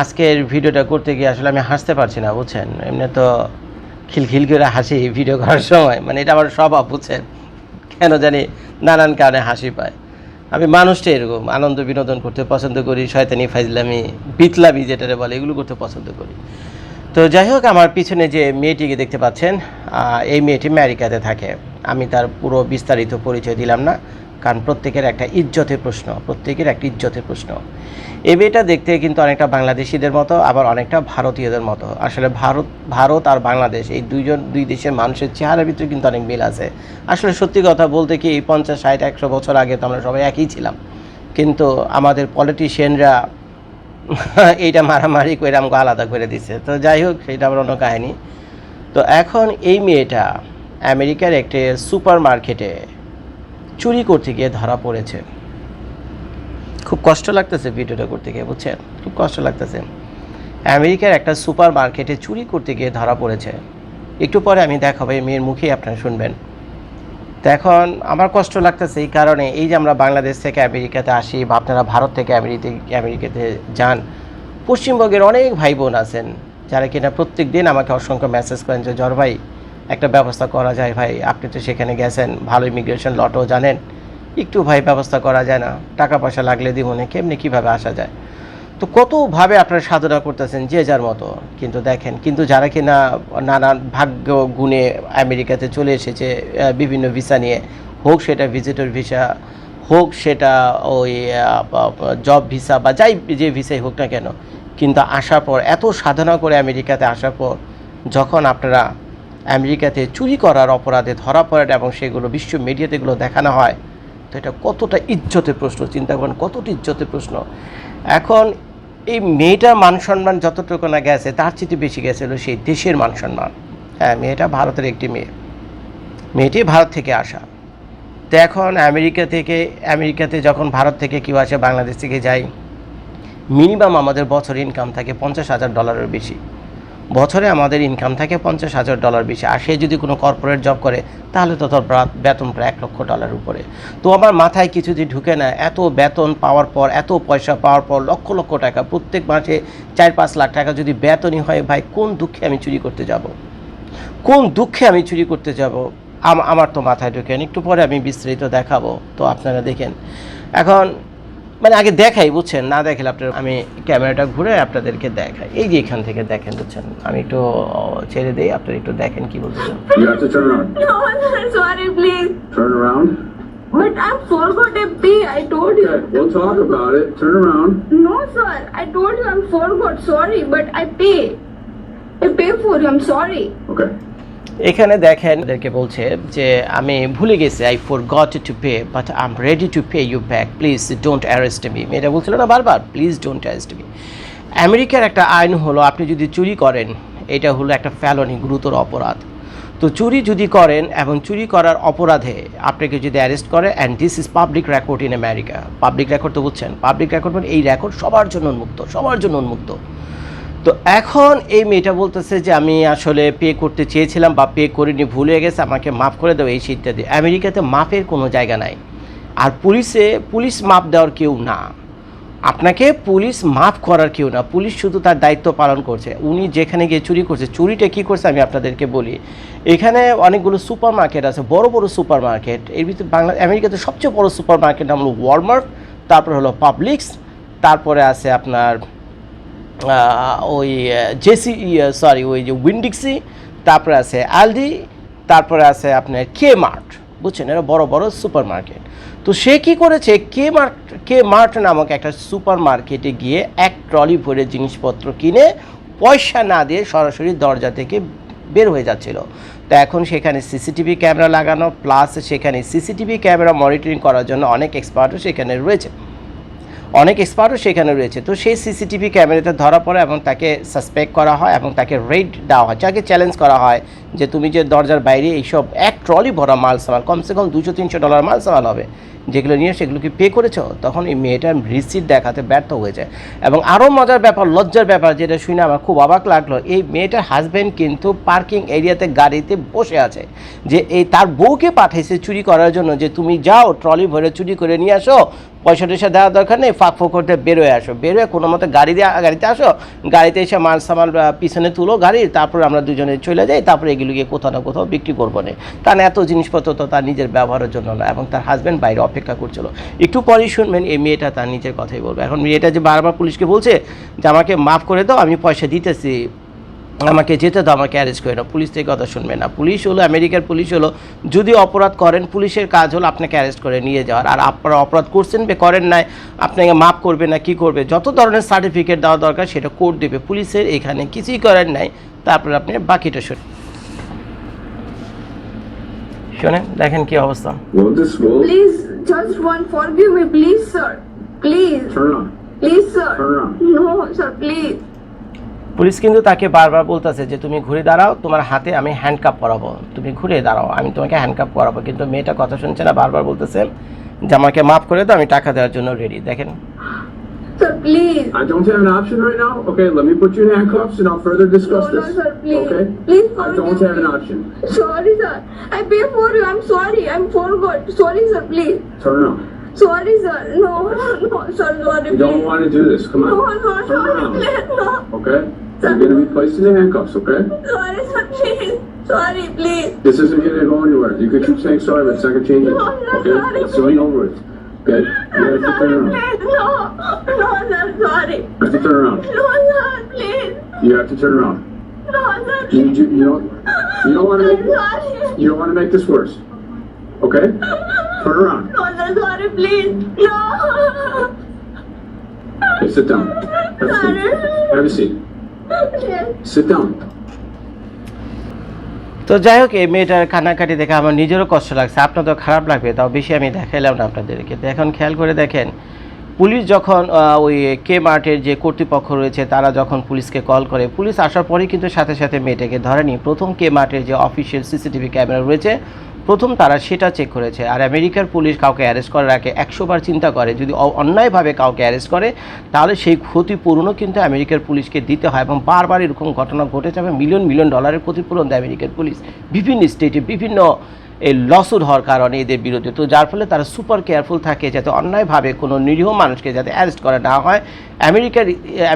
আজকের ভিডিওটা করতে গিয়ে আসলে আমি হাসতে পারছি না, বুঝছেন? এমনি তো খিলখিল করে হাসি ভিডিও করার সময় মানে এটা আমার স্বভাব, বুঝছেন? কেন জানি নানান কারণে হাসি পায়। আমি মানুষটা এরকম, আনন্দ বিনোদন করতে পছন্দ করি, শয়তানি ফাইজলামি বিতলামি যেটা বলে, এগুলো করতে পছন্দ করি। তো যাই হোক, আমার পিছনে যে মেয়েটিকে দেখতে পাচ্ছেন এই মেয়েটি আমেরিকাতে থাকে। আমি তার পুরো বিস্তারিত পরিচয় দিলাম না। কারণ প্রত্যেকের একটা ইজ্জতের প্রশ্ন, প্রত্যেকের একটা ইজ্জতের প্রশ্ন। এই মেয়েটা দেখতে কিন্তু অনেকটা বাংলাদেশিদের মতো, আবার অনেকটা ভারতীয়দের মতো। আসলে ভারত ভারত আর বাংলাদেশ এই দুইজন, দুই দেশের মানুষের চেহারার ভিতরে কিন্তু অনেক মিল আছে। আসলে সত্যি কথা বলতে কি, এই পঞ্চাশ, ষাট, একশো বছর আগে তো আমরা সবাই একই ছিলাম। কিন্তু আমাদের পলিটিশিয়ানরা এইটা মারামারি করে আমাকে আলাদা করে দিচ্ছে তো যাই হোক, সেটা আমার অন্য কাহিনী। তো এখন এই মেয়েটা আমেরিকার একটি সুপার মার্কেটে চুরি করতে গিয়ে ধরা পড়েছে। খুব কষ্ট লাগতেছে ভিডিওটা করতে গিয়ে, বুঝছেন? খুব কষ্ট লাগতেছে। আমেরিকার একটা সুপার মার্কেটে চুরি করতে গিয়ে ধরা পড়েছে। একটু পরে আমি দেখাবো, এই মেয়ের মুখেই আপনারা শুনবেন। তো এখন আমার কষ্ট লাগতেছে এই কারণে, এই যে আমরা বাংলাদেশ থেকে আমেরিকাতে আসি বা আপনারা ভারত থেকে আমেরিকাতে যান, পশ্চিমবঙ্গের অনেক ভাই বোন আছেন, যারা কিনা প্রত্যেক দিন আমাকে অসংখ্য মেসেজ করেন যে জ্বর ভাই একটা ব্যবস্থা করা যায় ভাই। আপনি তো সেখানে গেছেন, ভালো ইমিগ্রেশন লটও জানেন। একটু ভাই ব্যবস্থা করা যায় না। টাকা পয়সা লাগলে দিব না কেমনি কীভাবে আসা যায়? তো কতভাবে আপনারা সাধনা করতেছেন যে যার মতো? কিন্তু দেখেন, কিন্তু যারা কি না নানান ভাগ্য গুণে আমেরিকাতে চলে এসেছে বিভিন্ন ভিসা নিয়ে, হোক সেটা ভিজিটর ভিসা হোক সেটা ওই জব ভিসা বা যাই যে ভিসাই হোক না কেন, কিন্তু আসার পর, এত সাধনা করে আমেরিকাতে আসার পর, যখন আপনারা আমেরিকাতে চুরি করার অপরাধে ধরা পড়েন এবং সেগুলো বিশ্ব মিডিয়াতে এগুলো দেখানো হয়। তো এটা কতটা ইজ্জতের প্রশ্ন চিন্তা করেন কতটা ইজ্জতের প্রশ্ন? এখন এই মেয়েটার মান সম্মান যতটুকু না গেছে, তার চেয়ে বেশি গেছিল সেই দেশের মান সম্মান হ্যাঁ মেয়েটা ভারতের একটি মেয়ে। মেয়েটি ভারত থেকে আসা। তো এখন আমেরিকা থেকে, আমেরিকাতে যখন ভারত থেকে কেউ আসে, বাংলাদেশ থেকে যায়, মিনিমাম আমাদের বছর ইনকাম থাকে পঞ্চাশ হাজার ডলারের বেশি। বছরে আমাদের ইনকাম থাকে পঞ্চাশ হাজার ডলার বেশি। আর সে যদি কোনো কর্পোরেট জব করে, তাহলে তো তোর বেতন প্রায় এক লক্ষ ডলার উপরে। তো আমার মাথায় কিছু যদি ঢুকে না, এত বেতন পাওয়ার পর, এত পয়সা পাওয়ার পর, লক্ষ লক্ষ টাকা, প্রত্যেক মাসে চার পাঁচ লাখ টাকা যদি বেতনই হয়, ভাই, কোন দুঃখে আমি চুরি করতে যাব? কোন দুঃখে আমি চুরি করতে যাব? আম- আমার তো মাথায় ঢুকেন একটু পরে আমি বিস্তারিত দেখাবো। তো আপনারা দেখেন। এখন মানে আগে দেখাই বুঝছেন না দেখলে আপনার আমি ক্যামেরাটা ঘুরে আপনাদেরকে দেখাই এই যে এখান থেকে দেখেন বুঝছেন আমি একটু ছেড়ে দিই আপনারা একটু দেখেন কি around. But I forgot a pay. I told you. Okay, we'll talk about it. Turn around. No, sir. I told you I forgot. Sorry, but I pay. I pay for you. I'm sorry. Okay. এখানে দেখেন, ওদেরকে বলছে যে, আমি ভুলে গেছি I forgot to pay but I am ready to pay you back please don't arrest me এটা বলছিল, না, বারবার প্লিজ ডোন্ট অ্যারেস্ট মি আমেরিকার একটা আইন হলো, আপনি যদি চুরি করেন, এটা হলো একটা ফ্যালনি গুরুতর অপরাধ। তো চুরি যদি করেন এবং চুরি করার অপরাধে আপনাকে যদি অ্যারেস্ট করে and this is public record in America public record তো বুঝছেন পাবলিক রেকর্ড মানে এই রেকর্ড সবার জন্য উন্মুক্ত, সবার জন্য উন্মুক্ত। তো এখন এই মেয়েটা বলতেছে যে আমি আসলে পে করতে চেয়েছিলাম বা পে করিনি, ভুল হয়ে গেছে, আমাকে মাফ করে দেবো এই ইত্যাদি আমেরিকাতে মাফের কোনো জায়গা নাই। আর পুলিশে পুলিশ মাফ দেওয়ার কেউ না। আপনাকে পুলিশ মাফ করার কেউ না। পুলিশ শুধু তার দায়িত্ব পালন করছে। উনি যেখানে গিয়ে চুরি করছে, চুরিটা কী করছে আমি আপনাদেরকে বলি। এখানে অনেকগুলো সুপার মার্কেট আছে, বড় বড় সুপার মার্কেট এর ভিতরে বাংলা, আমেরিকাতে সবচেয়ে বড় সুপার মার্কেট হলো ওয়ালমার্ট তারপরে হলো পাবলিক্স তারপরে আছে আপনার ওই জেসি সরি ওই যে উইন্ডিক্সি তারপরে আছে আলডি তারপরে আছে আপনার কে মার্ট বুঝছেন? এরা বড় বড় সুপার মার্কেট তো সে কি করেছে? কে মার্ট কে মার্ট নামক একটা সুপার মার্কেটে গিয়ে এক ট্রলি ভরে জিনিসপত্র কিনে পয়সা না দিয়ে সরাসরি দরজা থেকে বের হয়ে যাচ্ছিল। তো এখন সেখানে সিসিটিভি ক্যামেরা লাগানো প্লাস সেখানে সিসিটিভি ক্যামেরা মনিটরিং করার জন্য অনেক এক্সপার্টও সেখানে রয়েছে। অনেক এক্সপার্টও সেখানে রয়েছে। তো সেই সিসিটিভি ক্যামেরাতে ধরা পড়ে এবং তাকে সাসপেক্ট করা হয় এবং তাকে রেড দেওয়া হয়। যাকে চ্যালেঞ্জ করা হয় যে তুমি যে দরজার বাইরে এইসব এক ট্রলি ভরা মাল সামাল কমসে কম দুশো, তিনশো ডলার মাল সামাল হবে। যেগুলো নিয়ে সেগুলোকে পে করেছ? তখন এই মেয়েটার রিসিট দেখাতে ব্যর্থ হয়ে যায়। এবং আরও মজার ব্যাপার, লজ্জার ব্যাপার যেটা শুনে আমার খুব অবাক লাগল, এই মেয়েটার হাজব্যান্ড কিন্তু পার্কিং এরিয়াতে গাড়িতে বসে আছে। যে এই তার বউকে পাঠাইছে চুরি করার জন্য যে তুমি যাও ট্রলি ভরে চুরি করে নিয়ে আসো পয়সা টয়সা দেওয়ার দরকার নেই, ফাঁক ফোক করতে বেরোয় আসো। বেরোয় কোনো মতো গাড়ি দিয়ে, গাড়িতে আসো, গাড়িতে এসে মাল সামাল পিছনে তুলো গাড়ির তারপর আমরা দুজনে চলে যাই, তারপরে এগুলো গিয়ে কোথাও না কোথাও বিক্রি করব না। কারণ এত জিনিসপত্র তো তার নিজের ব্যবহারের জন্য না, এবং তার হাজব্যান্ড বাইরে অপেক্ষা করছিল। একটু পরেই শুনবেন এই মেয়েটা তার নিজের কথাই বলবে। এখন মেয়েটা যে বারবার পুলিশকে বলছে যে, আমাকে মাফ করে দাও, আমি পয়সা দিতেছি। আমাকে যেতে দাও আমাকে অ্যারেস্ট করে দাও পুলিশ থেকে কথা শুনবে না। পুলিশ হলো আমেরিকার পুলিশ হলো যদি অপরাধ করেন পুলিশের কাজ হলো আপনাকে অ্যারেস্ট করে নিয়ে যাওয়ার। আর আপনারা অপরাধ করছেন বে করেন নাই আপনাকে মাফ করবে না কি করবে? যত ধরনের সার্টিফিকেট দেওয়া দরকার সেটা কোর্ট দেবে। পুলিশের এখানে কিছুই করেন নাই তারপরে আপনি বাকিটা শুনুন। শোনেন দেখেন কি অবস্থা। Please to school. Please, just one, forgive me, please, sir. Please, Turn around. please, sir. Turn around. No, sir, please. Police কিন্তু তাকে বারবার বলতেছে যে তুমি ঘুরে দাঁড়াও তোমার হাতে আমি হ্যান্ডকাপ পরাবো তুমি ঘুরে দাঁড়াও আমি তোমাকে হ্যান্ডকাপ করাবো কিন্তু মেয়েটা কথা শুনছে না বারবার বলতেছে যে আমাকে মাফ করে দাও আমি টাকা দেওয়ার জন্য রেডি দেখেন Sir, please. I don't have an option right now. Okay, let me put you in handcuffs and I'll further No, discuss no, this. sir, please. Okay? Please I don't forgive have an option. Sorry, sir. I pay for you. I'm sorry. I'm forgot. Sorry, sir, please. Turn around. Sorry, sir. No, no, sir, sorry, You don't please. want to do this. Come No, on. no, Turn sorry, around. please. No. Okay? You're going to be placed in the handcuffs, okay? Sorry, sir, please. Sorry, please. This isn't going to go anywhere. You can keep saying sorry, but it's not to change it. No, no, Okay? sorry. It's going over with. Okay? You have to turn around. please. No, no, sir, sorry. You have to turn around. No, sir, please. You have to turn around. No, sir, You, please. you, you don't, you don't want to make, sorry. you don't want to make this worse. Okay? Turn around. No, sir, sorry, please. No. Okay, sit down. Have a seat. Have a seat. Sit down. তো যাই হোক, এই মেয়েটার কান্নাকাটি দেখে আমার নিজেরও কষ্ট লাগছে আপনার তো খারাপ লাগবে, তাও বেশি আমি দেখাইলাম না আপনাদেরকে তো এখন খেয়াল করে দেখেন, পুলিশ যখন ওই কে মার্টের যে কর্তৃপক্ষ রয়েছে, তারা যখন পুলিশকে কল করে, পুলিশ আসার পরেই কিন্তু সাথে সাথে মেয়েটাকে ধরেনি প্রথম কে মার্টের যে অফিসিয়াল সিসিটিভি ক্যামেরা রয়েছে প্রথম তারা সেটা চেক করেছে। আর আমেরিকার পুলিশ কাউকে অ্যারেস্ট করার আগে একশোবার চিন্তা করে, যদি অন্যায়ভাবে কাউকে অ্যারেস্ট করে, তাহলে সেই ক্ষতিপূরণও কিন্তু আমেরিকার পুলিশকে দিতে হয় এবং বারবার এরকম ঘটনা ঘটে যাবে। মিলিয়ন মিলিয়ন ডলারের ক্ষতিপূরণ দেয় আমেরিকার পুলিশ। বিভিন্ন স্টেটে বিভিন্ন এই লসুট হওয়ার কারণে এদের বিরুদ্ধে। তো যার ফলে তারা সুপার কেয়ারফুল থাকে যাতে অন্যায়ভাবে কোনো নিরীহ মানুষকে যাতে অ্যারেস্ট করা না হয়। আমেরিকার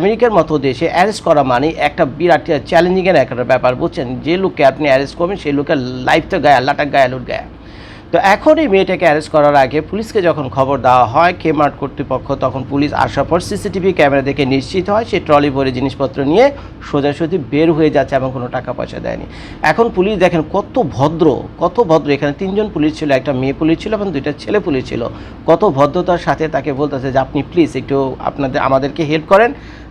আমেরিকার মতো দেশে অ্যারেস্ট করা মানে একটা বিরাট চ্যালেঞ্জিংয়ের একটা ব্যাপার, বুঝছেন? যে লোককে আপনি অ্যারেস্ট করবেন, সেই লোকের লাইফ তো গায়ে লাটা গায়ে লুট গায়ে। তো এখন এই মেয়েটাকে অ্যারেস্ট করার আগে পুলিশকে যখন খবর দেওয়া হয় কেমার্ট কর্তৃপক্ষ, তখন পুলিশ আসার পর সিসিটিভি ক্যামেরা দেখে নিশ্চিত হয় সে ট্রলি ভরে জিনিসপত্র নিয়ে সোজাসুজি বের হয়ে যাচ্ছে এবং কোনো টাকা পয়সা দেয়নি। এখন পুলিশ দেখেন কত ভদ্র কত ভদ্র। এখানে তিনজন পুলিশ ছিল, একটা মেয়ে পুলিশ ছিল এবং দুইটা ছেলে পুলিশ ছিল। কত ভদ্রতার সাথে তাকে বলতেছে যে, আপনি প্লিজ একটু আপনাদের, আমাদেরকে হেল্প করেন।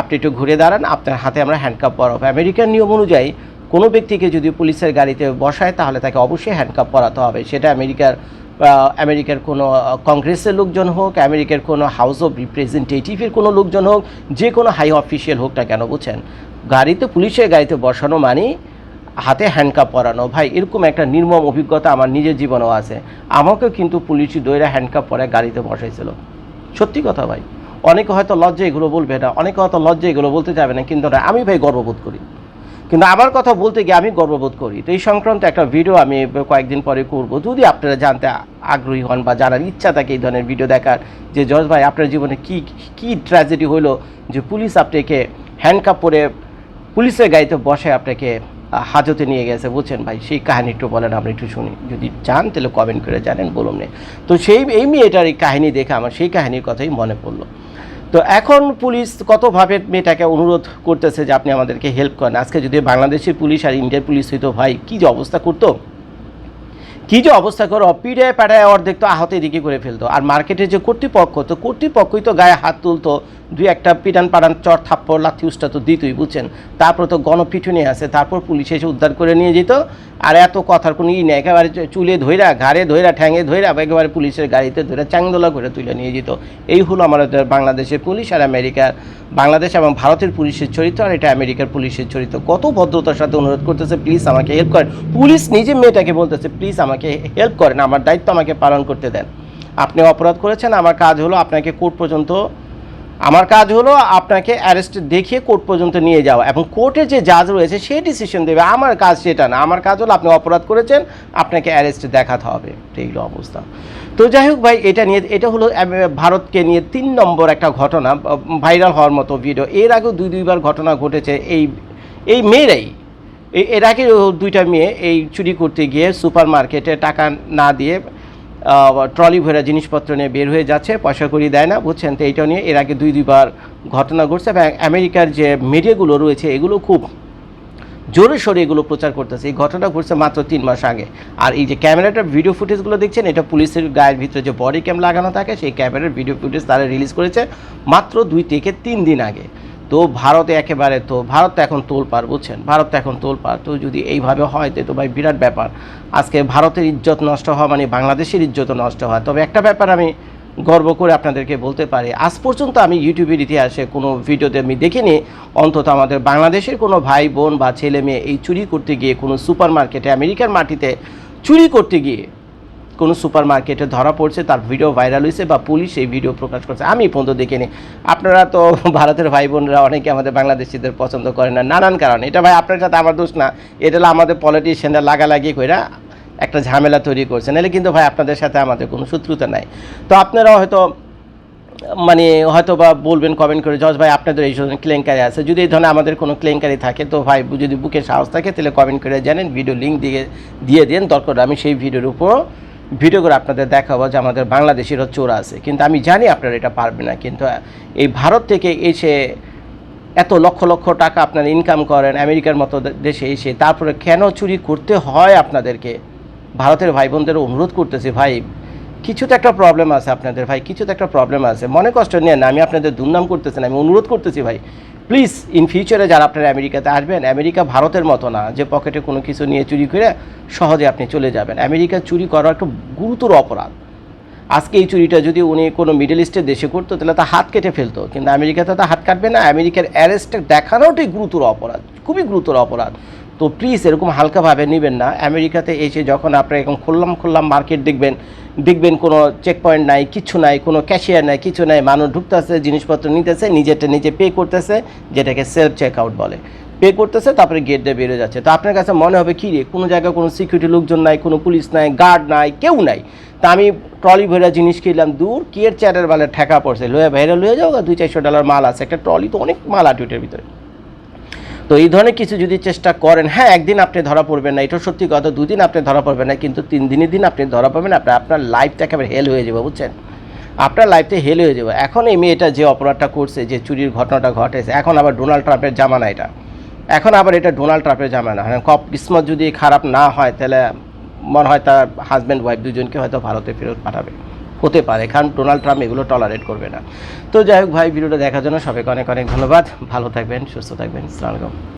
আপনি একটু ঘুরে দাঁড়ান, আপনার হাতে আমরা হ্যান্ডকাপ পরাবো। আমেরিকান নিয়ম অনুযায়ী কোনো ব্যক্তিকে যদি পুলিশের গাড়িতে বসায়, তাহলে তাকে অবশ্যই হ্যান্ডকাপ পরাতে হবে। সেটা আমেরিকার আমেরিকার কোনো কংগ্রেসের লোকজন হোক, আমেরিকার কোনো হাউস অফ রিপ্রেজেন্টেটিভের কোনো লোকজন হোক, যে কোনো হাই অফিসিয়াল হোক না কেন, বুঝছেন? গাড়িতে, পুলিশের গাড়িতে বসানো মানে হাতে হ্যান্ডকাপ পরানো। ভাই, এরকম একটা নির্মম অভিজ্ঞতা আমার নিজের জীবনেও আছে। আমাকেও কিন্তু পুলিশ দইরা হ্যান্ডকাপ পরে গাড়িতে বসাইছিল। সত্যি কথা, ভাই। অনেকে হয়তো লজ্জা এগুলো বলবে না, অনেকে হয়তো লজ্জা এগুলো বলতে যাবে না, কিন্তু আমি ভাই গর্ববোধ করি। কিন্তু আমার কথা বলতে গিয়ে আমি গর্ববোধ করি। তো এই সংক্রান্ত একটা ভিডিও আমি কয়েকদিন পরে করব। যদি আপনারা জানতে আগ্রহী হন বা জানার ইচ্ছা থাকে এই ধরনের ভিডিও দেখার, যে জজ ভাই, আপনার জীবনে কি কি ট্র্যাজেডি হলো, যে পুলিশ আপনাকে হ্যান্ডকাপ পরে পুলিশের গাড়িতে বসে আপনাকে হাজতে নিয়ে গেছে, বুঝছেন ভাই? সেই কাহিনী একটু বলেন, আমরা একটু শুনি। যদি চান, তাহলে কমেন্ট করে জানেন, বলুন তো সেই, এই মেয়েটার এই কাহিনী দেখে আমার সেই কাহিনীর কথাই মনে পড়ল। তো এখন পুলিশ কতভাবে মেয়েটাকে অনুরোধ করতেছে যে আপনি আমাদেরকে হেল্প করেন? আজকে যদি বাংলাদেশের পুলিশ আর ইন্ডিয়ার পুলিশ হইতো, ভাই, কী যে অবস্থা করতো? কী যে অবস্থা করো পিড়ে প্যাড়ায় অর্ধেক তো আহত এদিকে করে ফেলতো। আর মার্কেটের যে কর্তৃপক্ষ, তো কর্তৃপক্ষই তো গায়ে হাত তুলতো দুই একটা পিটান পাটান চর থাপ্পড়, লাথি উষ্টা তো দিতই, বুঝছেন? তারপর তো গণপিটুনি আছে, তারপর পুলিশ এসে উদ্ধার করে নিয়ে যেত, আর এত কথার কোনো ই নেই, একেবারে চুলে ধইরা, ঘাড়ে ধইরা, ঠ্যাঙে ধইরা বা একেবারে পুলিশের গাড়িতে ধরে চ্যাংদোলা করে তুলে নিয়ে যেত। এই হলো আমাদের বাংলাদেশের পুলিশ আর আমেরিকার, বাংলাদেশ এবং ভারতের পুলিশের চরিত্র, আর এটা আমেরিকার পুলিশের চরিত্র। কত ভদ্রতার সাথে অনুরোধ করতেছে প্লিজ আমাকে হেল্প করেন। পুলিশ নিজে মেয়েটাকে বলতেছে প্লিজ আমাকে হেল্প করেন, আমার দায়িত্ব আমাকে পালন করতে দেন। আপনি অপরাধ করেছেন, আমার কাজ হলো আপনাকে কোর্ট পর্যন্ত আমার কাজ হলো আপনাকে অ্যারেস্ট দেখিয়ে কোর্ট পর্যন্ত নিয়ে যাওয়া এবং কোর্টে যে জাজ রয়েছে, সে ডিসিশন দেবে, আমার কাজ সেটা না। আমার কাজ হলো আপনি অপরাধ করেছেন, আপনাকে অ্যারেস্ট দেখাতে হবে। এইগুলো অবস্থা। তো যাই হোক ভাই, এটা নিয়ে, এটা হলো ভারতকে নিয়ে তিন নম্বর একটা ঘটনা ভাইরাল হওয়ার মতো ভিডিও এর আগেও দুই, দুইবার ঘটনা ঘটেছে। এই এই মেয়েরাই এর আগে দুইটা মেয়ে এই চুরি করতে গিয়ে সুপার মার্কেটে টাকা না দিয়ে ট্রলি ভরা জিনিসপত্র নিয়ে বের হয়ে যাচ্ছে, পয়সা করি দেয় না, বুঝছেন? তো এইটা নিয়ে এর আগে দুই দুইবার ঘটনা ঘটছে এবং আমেরিকার যে মিডিয়াগুলো রয়েছে, এগুলো খুব জোরে সোরে এগুলো প্রচার করতেছে। এই ঘটনা ঘটছে মাত্র তিন মাস আগে। আর এই যে ক্যামেরাটার ভিডিও ফুটেজগুলো দেখছেন, এটা পুলিশের গায়ের ভিতরে যে বডি ক্যাম লাগানো থাকে, সেই ক্যামেরার ভিডিও ফুটেজ তারা রিলিজ করেছে মাত্র দুই থেকে তিন দিন আগে। তো ভারতে একেবারে তো, ভারত তো এখন তোলপার বুঝছেন? ভারত তো এখন তোলপার তো যদি এইভাবে হয়, তো ভাই বিরাট ব্যাপার। আজকে ভারতের ইজ্জত নষ্ট হওয়া মানে বাংলাদেশের ইজ্জতও নষ্ট হয় তবে একটা ব্যাপার আমি গর্ব করে আপনাদেরকে বলতে পারি, আজ পর্যন্ত আমি ইউটিউবের ইতিহাসে কোনো ভিডিওতে আমি দেখিনি। অন্তত আমাদের বাংলাদেশের কোনো ভাই, বোন বা ছেলে মেয়ে এই চুরি করতে গিয়ে, কোনো সুপার মার্কেটে আমেরিকার মাটিতে চুরি করতে গিয়ে কোনো সুপার মার্কেটে ধরা পড়ছে, তার ভিডিও ভাইরাল হয়েছে বা পুলিশ এই ভিডিও প্রকাশ করছে, আমি পর্যন্ত দেখিনি। আপনারা তো ভারতের ভাই বোনরা অনেকে আমাদের বাংলাদেশিদের পছন্দ করেন না, নানান কারণ। এটা ভাই আপনার সাথে আমার দোষ না, এটা আমাদের পলিটিশিয়ানরা লাগালাগি কইরা একটা ঝামেলা তৈরি করছে। নাহলে কিন্তু ভাই আপনাদের সাথে আমাদের কোনো শত্রুতা নাই। তো আপনারা হয়তো মানে হয়তো বা বলবেন কমেন্ট করে, জজ ভাই, আপনাদের এই ধরনের কেলেঙ্কারি আছে। যদি এই ধরনের আমাদের কোনো ক্লেঙ্কারি থাকে, তো ভাই যদি বুকে সাহস থাকে, তাহলে কমেন্ট করে জানেন ভিডিও লিঙ্ক দিয়ে দিয়ে দেন, দরকার আমি সেই ভিডিওর উপর ভিডিও করে আপনাদের দেখাবো যে আমাদের বাংলাদেশেরও চোর আছে। কিন্তু আমি জানি আপনারা এটা পারবে না। কিন্তু এই ভারত থেকে এসে এত লক্ষ লক্ষ টাকা আপনারা ইনকাম করেন আমেরিকার মতো দেশে এসে তারপরে কেন চুরি করতে হয় আপনাদেরকে? ভারতের ভাই বোনদের অনুরোধ করতেছি ভাই কিছু তো একটা প্রবলেম আছে আপনাদের ভাই কিছু তো একটা প্রবলেম আছে। মনে কষ্ট নেন না, আমি আপনাদের দুর্নাম করতেছি না আমি অনুরোধ করতেছি ভাই প্লিজ ইন ফিউচারে যারা আপনারা আমেরিকাতে আসবেন, আমেরিকা ভারতের মতো না, যে পকেটে কোনো কিছু নিয়ে চুরি করে সহজে আপনি চলে যাবেন। আমেরিকা চুরি করা একটা গুরুতর অপরাধ। আজকে এই চুরিটা যদি উনি কোনো মিডল ইস্টের দেশে করতো, তাহলে তা হাত কেটে ফেলতো। কিন্তু আমেরিকাতে তা হাত কাটবে না, আমেরিকার অ্যারেস্টটা দেখানোটাই গুরুতর অপরাধ, খুবই গুরুতর অপরাধ। তো প্লিজ এরকম হালকাভাবে নেবেন না। আমেরিকাতে এসে যখন আপনি এরকম খুললাম খুললাম মার্কেট দেখবেন দেখবেন কোনো চেক পয়েন্ট নাই, কিছু নাই, কোনো ক্যাশিয়ার নাই, কিছু নাই, মানুষ ঢুকতেছে, জিনিসপত্র নিতেছে, নিজেরটা নিজে পে করতেছে, যেটাকে সেলফ চেক আউট বলে। পে করতেছে, তারপরে গেট দিয়ে বেরোয় যাচ্ছে। তো আপনার কাছে মনে হবে, কী রে, কোনো জায়গায় কোনো সিকিউরিটি লোকজন নাই, কোনো পুলিশ নাই গার্ড নাই, কেউ নাই? তা আমি ট্রলি ভরা জিনিস কিনলাম দূর কিয়ের চ্যাটের বেলা ঠেকা পড়ছে। লোয়া বাইরে লয়ে যাও, দুই চারশো ডলার মাল আছে, একটা ট্রলি তো অনেক মাল আটুটের ভিতরে। তো এই ধরনের কিছু যদি চেষ্টা করেন হ্যাঁ একদিন আপনি ধরা পড়বেন না এটা সত্যি কথা, দুদিন আপনি ধরা পড়বেন না, কিন্তু তিন দিনের দিন আপনি ধরা পাবেন আপনার আপনার লাইফটা একেবারে হেল হয়ে যাবে, বুঝছেন? আপনার লাইফটা হেল হয়ে যাবে। এখন এই মেয়েটা যে অপরাধটা করছে, যে চুরির ঘটনাটা ঘটেছে, এখন আবার ডোনাল্ড ট্রাম্পের জামানা এটা। এখন আবার এটা ডোনাল্ড ট্রাম্পের জামানা কপ কিসমত যদি খারাপ না হয়, তাহলে মনে হয় তার হাজব্যান্ড ওয়াইফ দুজনকে হয়তো ভারতে ফেরত পাঠাবে। হতে পারে, কারণ ডোনাল্ড ট্রাম্প এগুলো টলারেট করবে না। তো যাই হোক ভাই, ভিডিওটা দেখার জন্য সবাইকে অনেক অনেক ধন্যবাদ। ভালো থাকবেন, সুস্থ থাকবেন আলাইকুম।